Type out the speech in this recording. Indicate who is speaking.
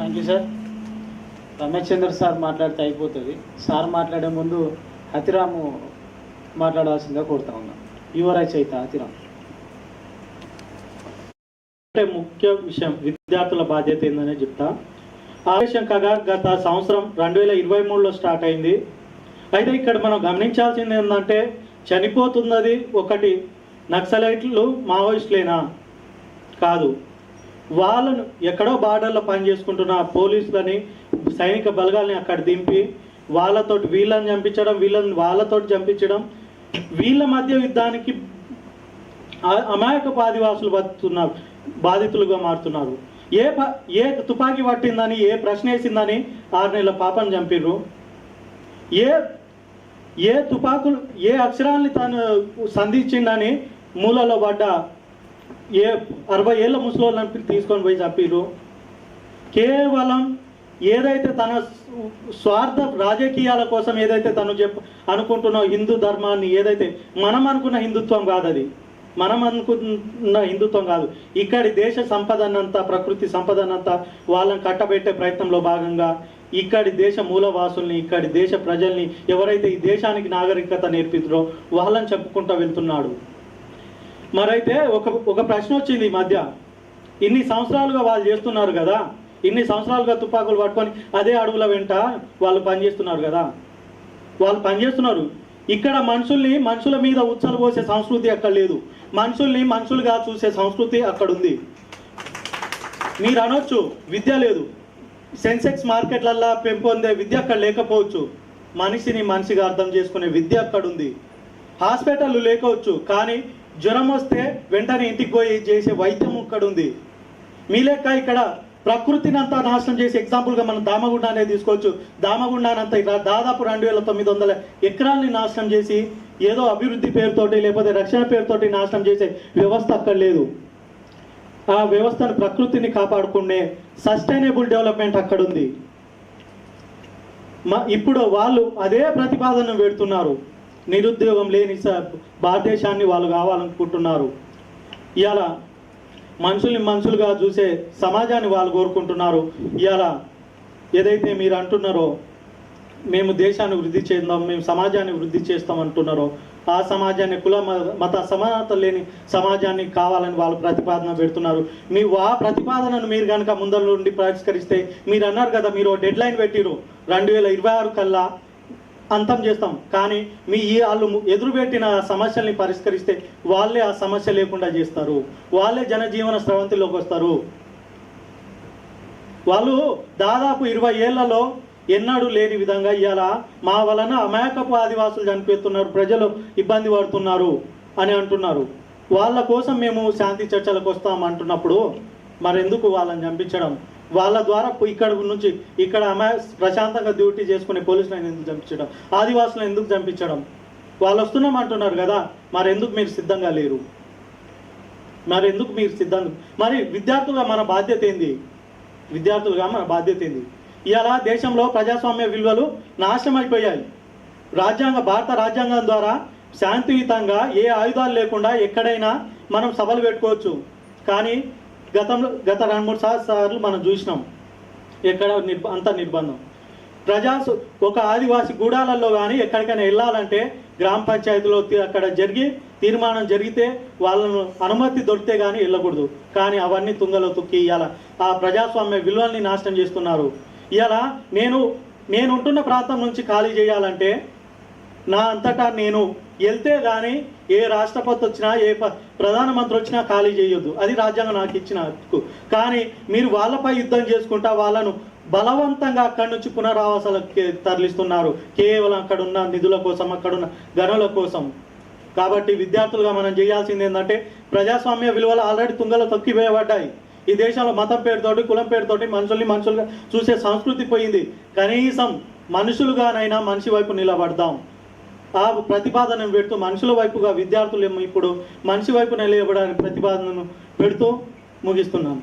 Speaker 1: Thank you sir Ramesh Chandra sir మాట్లాడితే అయిపోతుంది. Sir మాట్లాడే ముందు హతిరాము మాట్లాడాల్సిందిగా కోరుతా ఉన్నా. యువరాజ్ చైత హతిరామ్.
Speaker 2: అంటే ముఖ్య విషయం విద్యార్థుల బాధ్యత ఏందనే చెప్తా. ఆవేశం కాగా గత సంవత్సరం రెండు వేల ఇరవై మూడులో స్టార్ట్ అయింది. అయితే ఇక్కడ మనం గమనించాల్సింది ఏంటంటే చనిపోతున్నది ఒకటి నక్సలైట్లు మావోయిస్టులేనా? కాదు. వాళ్ళను ఎక్కడో బార్డర్లో పనిచేసుకుంటున్న పోలీసులని సైనిక బలగాల్ని అక్కడ దింపి వాళ్ళతోటి వీళ్ళని చంపించడం వీళ్ళని వాళ్ళతోటి చంపించడం వీళ్ళ మధ్య యుద్ధానికి అమాయక అమాయకపు ఆదివాసులు బతున్నారు బాధితులుగా మారుతున్నారు. ఏ ఏ తుపాకీ పట్టిందని ఏ ప్రశ్న వేసిందని ఆరు నెలల పాపను చంపిర్రు. ఏ ఏ తుపాకులు ఏ అక్షరాల్ని తాను సంధించిండని మూలలో పడ్డ ఏ అరవై ఏళ్ళ ముసలోళ్ళని తీసుకొని పోయి చంపిర్రు. కేవలం ఏదైతే తన స్వార్థ రాజకీయాల కోసం ఏదైతే తను చెప్ అనుకుంటున్న హిందూ ధర్మాన్ని ఏదైతే మనం అనుకున్న హిందుత్వం కాదు అది. మనం అనుకున్న హిందుత్వం కాదు. ఇక్కడి దేశ సంపదనంతా ప్రకృతి సంపదనంతా వాళ్ళని కట్టబెట్టే ప్రయత్నంలో భాగంగా ఇక్కడి దేశ మూలవాసుల్ని ఇక్కడి దేశ ప్రజల్ని ఎవరైతే ఈ దేశానికి నాగరికత నేర్పిద్రో వాళ్ళని చెప్పుకుంటూ వెళ్తున్నాడు. మరైతే ఒక ఒక ప్రశ్న వచ్చింది ఈ మధ్య. ఇన్ని సంవత్సరాలుగా వాళ్ళు చేస్తున్నారు కదా ఇన్ని సంవత్సరాలుగా తుపాకులు పట్టుకొని అదే అడవుల వెంట వాళ్ళు పనిచేస్తున్నారు కదా. వాళ్ళు పనిచేస్తున్నారు. ఇక్కడ మనుషుల్ని మనుషుల మీద ఉచ్చలు పోసే సంస్కృతి అక్కడ లేదు. మనుషుల్ని మనుషులుగా చూసే సంస్కృతి అక్కడ ఉంది. మీరు అనొచ్చు విద్య లేదు. సెన్సెక్స్ మార్కెట్లల్లో పెంపొందే విద్య అక్కడ లేకపోవచ్చు. మనిషిని మనిషిగా అర్థం చేసుకునే విద్య అక్కడ ఉంది. హాస్పిటల్ లేకపోవచ్చు కానీ జ్వరం వస్తే వెంటనే ఇంటికి పోయి చేసే వైద్యం ఇక్కడ ఉంది మీ లెక్క ఇక్కడ ప్రకృతిని అంతా నాశనం చేసి ఎగ్జాంపుల్గా మనం దామగుండ అనేది తీసుకోవచ్చు. దామగుండానంతా ఇక్కడ దాదాపు రెండు వేల తొమ్మిది వందల ఎకరాల్ని నాశనం చేసి ఏదో అభివృద్ధి పేరుతోటి లేకపోతే రక్షణ పేరుతోటి నాశనం చేసే వ్యవస్థ అక్కడ లేదు. ఆ వ్యవస్థను ప్రకృతిని కాపాడుకునే సస్టైనబుల్ డెవలప్మెంట్ అక్కడ ఉంది మ- ఇప్పుడు వాళ్ళు అదే ప్రతిపాదన పెడుతున్నారు నిరుద్యోగం లేని భారతదేశాన్ని వాళ్ళు కావాలనుకుంటున్నారు. ఇవాళ మనుషుల్ని మనుషులుగా చూసే సమాజాన్ని వాళ్ళు కోరుకుంటున్నారు. ఇవాళ ఏదైతే మీరు అంటున్నారో మేము దేశాన్ని వృద్ధి చేద్దాం మేము సమాజాన్ని వృద్ధి చేస్తాం అంటున్నారో ఆ సమాజాన్ని కుల మత సమానత లేని సమాజాన్ని కావాలని వాళ్ళు ప్రతిపాదన పెడుతున్నారు. మీ ఆ ప్రతిపాదనను మీరు కనుక ముందర నుండి పరిష్కరిస్తే మీరు అన్నారు కదా మీరు డెడ్ లైన్ పెట్టిరు రెండు వేల ఇరవై ఆరు కల్లా అంతం చేస్తాం. కానీ మీ ఈ వాళ్ళు ఎదురు పెట్టిన సమస్యల్ని పరిష్కరిస్తే వాళ్ళే ఆ సమస్య లేకుండా చేస్తారు. వాళ్ళే జనజీవన స్రవంతిలోకి వస్తారు. వాళ్ళు దాదాపు ఇరవై ఏళ్ళలో ఎన్నడూ లేని విధంగా ఇవాళ మా వలన అమాయకపు ఆదివాసులు చనిపోతున్నారు ప్రజలు ఇబ్బంది పడుతున్నారు అని అంటున్నారు. వాళ్ళ కోసం మేము శాంతి చర్చలకు వస్తాం అంటున్నప్పుడు మరెందుకు వాళ్ళని చంపించడం? వాళ్ళ ద్వారా ఇక్కడ నుంచి ఇక్కడ ఆమె ప్రశాంతంగా డ్యూటీ చేసుకునే పోలీసులను ఎందుకు చంపించడం? ఆదివాసులను ఎందుకు చంపించడం? వాళ్ళు వస్తున్నాం అంటున్నారు కదా ఎందుకు మీరు సిద్ధంగా లేరు? మరి ఎందుకు మీరు సిద్ధంగా మరి విద్యార్థులుగా మన బాధ్యత ఏంది? విద్యార్థులుగా మన బాధ్యత ఏంది? ఇలా దేశంలో ప్రజాస్వామ్య విలువలు నాశనం అయిపోయాయి రాజ్యాంగ భారత రాజ్యాంగం ద్వారా శాంతియుతంగా ఏ ఆయుధాలు లేకుండా ఎక్కడైనా మనం సభలు పెట్టుకోవచ్చు. కానీ గతంలో గత రెండు మూడు సార్లు సార్లు మనం చూసినాం. ఎక్కడ నిర్బ అంత నిర్బంధం. ప్రజా ఒక ఆదివాసి గూడాలలో కానీ ఎక్కడికైనా వెళ్ళాలంటే గ్రామ పంచాయతీలో అక్కడ జరిగి తీర్మానం జరిగితే వాళ్ళను అనుమతి దొరికితే కానీ వెళ్ళకూడదు. కానీ అవన్నీ తుంగలో తొక్కి ఇవాళ ఆ ప్రజాస్వామ్య విలువల్ని నాశనం చేస్తున్నారు. ఇవాళ నేను నేను ఉంటున్న ప్రాంతం నుంచి ఖాళీ చేయాలంటే నా అంతటా నేను వెళ్తే కానీ ఏ రాష్ట్రపతి వచ్చినా ఏ ప- ప్రధానమంత్రి వచ్చినా ఖాళీ చేయొద్దు. అది రాజ్యాంగం నాకు ఇచ్చిన హక్కు కానీ మీరు వాళ్ళపై యుద్ధం చేసుకుంటా వాళ్ళను బలవంతంగా అక్కడి నుంచి పునరావాసాలకు తరలిస్తున్నారు. కేవలం అక్కడున్న నిధుల కోసం అక్కడున్న గనుల కోసం. కాబట్టి విద్యార్థులుగా మనం చేయాల్సింది ఏంటంటే ప్రజాస్వామ్య విలువలు ఆల్రెడీ తుంగలో తొక్కివేయబడ్డాయి. ఈ దేశంలో మతం పేరుతోటి కులం పేరుతోటి మనుషుల్ని మనుషులుగా చూసే సంస్కృతి పోయింది. కనీసం మనుషులుగానైనా మనిషి వైపు నిలబడదాం. ఆ ప్రతిపాదనను పెడుతూ మనుషుల వైపుగా విద్యార్థులు ఏమో ఇప్పుడు మనిషి వైపు నిలబడడానికి ప్రతిపాదనను పెడుతూ ముగిస్తున్నాను